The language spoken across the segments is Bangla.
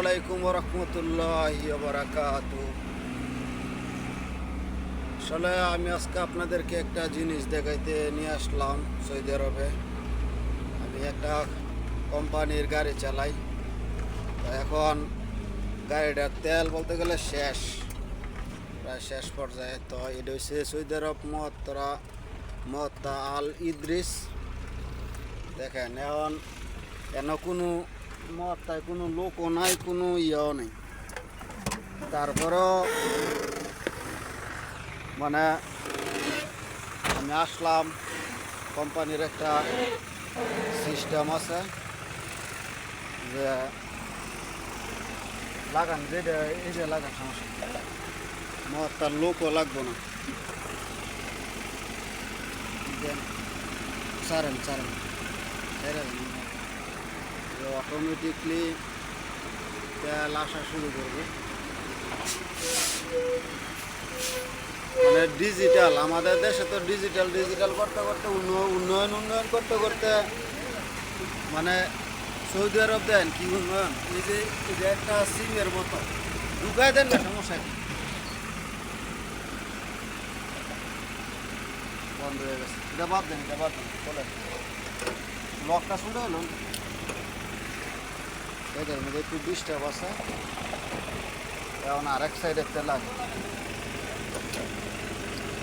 আলাইকুম রহমতুল্লাহ বারাকাত আসলে আমি আজকে আপনাদেরকে একটা জিনিস দেখাইতে নিয়ে আসলাম সৌদি আরবে। আমি একটা কোম্পানির গাড়ি চালাই। এখন গাড়িটার তেল বলতে গেলে শেষ। প্রায় শেষ পর্যায়ে। তো এটা হচ্ছে সৌদি আরব মহত্তরা মহত্তা আল ইদ্রিস দেখেন, এখন এন কোনো মহত্তায় কোনো লোকও নাই, কোনো ইয়েও নেই। তারপরেও মানে আমি আসলাম, কোম্পানির একটা সিস্টেম আছে যে লাগান যেটা এই যে লাগান, সমস্যা মহত্তার লোকও লাগবো না। সারেন সারেন সারেন অটোমেটিকলি তেল আসা শুরু করবে। মানে ডিজিটাল আমাদের দেশে তো ডিজিটাল ডিজিটাল করতে করতে উন্ন- উন্নয়ন উন্নয়ন করতে করতে মানে সৌদি আরব দেন কি উন্নয়ন? এই যে যে একটা সিমের মতো। ঢুকায় দেন না, সমস্যা কি? বন্ধ হয়ে গেছে। এটা বাদ দেন, এটা বাদ দেন চলে লকটা শুনে হলো। এদের মধ্যে একটু ডিস্টার্ব আছে। এখন আরেক সাইডে তেল লাগে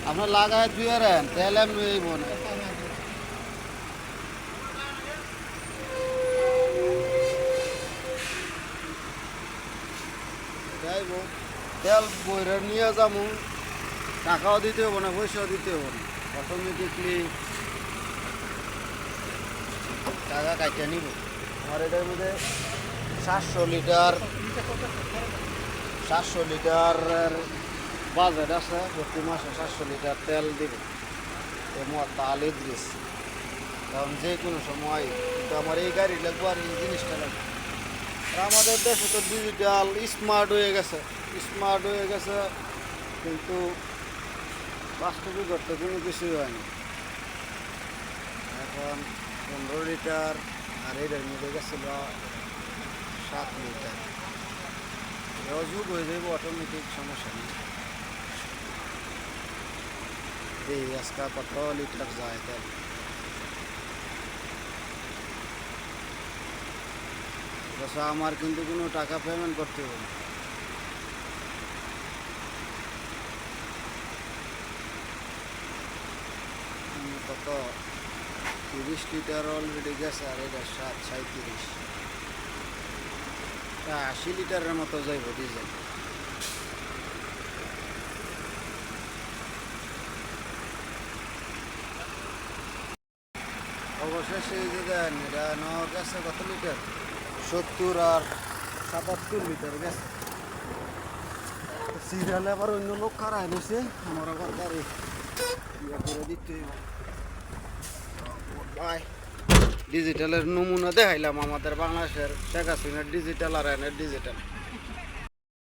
আপনার লাগায় দুয়ে রেন, তেল এমনি মনে যাইব, তেল বইরে নিয়ে যাব টাকাও দিতে হবে না, পয়সাও দিতে হবে না। অটোমেটিকলি টাকা কাটিয়ে নিব। আমার এটার মধ্যে সাতশো লিটার সাতশো লিটারের বাজেট আছে, প্রতি মাসে সাতশো লিটার তেল দিব। আল ইদ্রিস কারণ যে কোনো সময় কিন্তু আমার এই গাড়ি লাগবো আর এই জিনিসটা লাগবে। আর আমাদের দেশে তো ডিজিটাল স্মার্ট হয়ে গেছে স্মার্ট হয়ে গেছে, কিন্তু বাস্তবিক করতে কোনো কিছুই হয়নি এখন পনেরো লিটার আর এটার মধ্যে গেছিল সাত লিটার এও যুগ হয়ে যাবে অটোমেটিক সমস্যা নেই এই আজকে কত লিটার যায় তেল অথচ আমার কিন্তু কোনো টাকা পেমেন্ট করতে হবে না উম, কত তিরিশ লিটার অলরেডি গেছে আর এটা সাত সাঁত্রিশ আশি লিটারের মতো যাইব ডিজেল অবশেষে যে দেন, এটা ন গেছে কত লিটার? সত্তর আর সাতাত্তর লিটার গেছে সিরিয়ালে আবার অন্য লোক খারাপ নিছে, আমার আবার গাড়ি। করে দিতে বাই। ডিজিটালের নমুনা দেখাইলাম আমাদের বাংলাদেশের শেখ হাসিনার ডিজিটাল আর এনের ডিজিটাল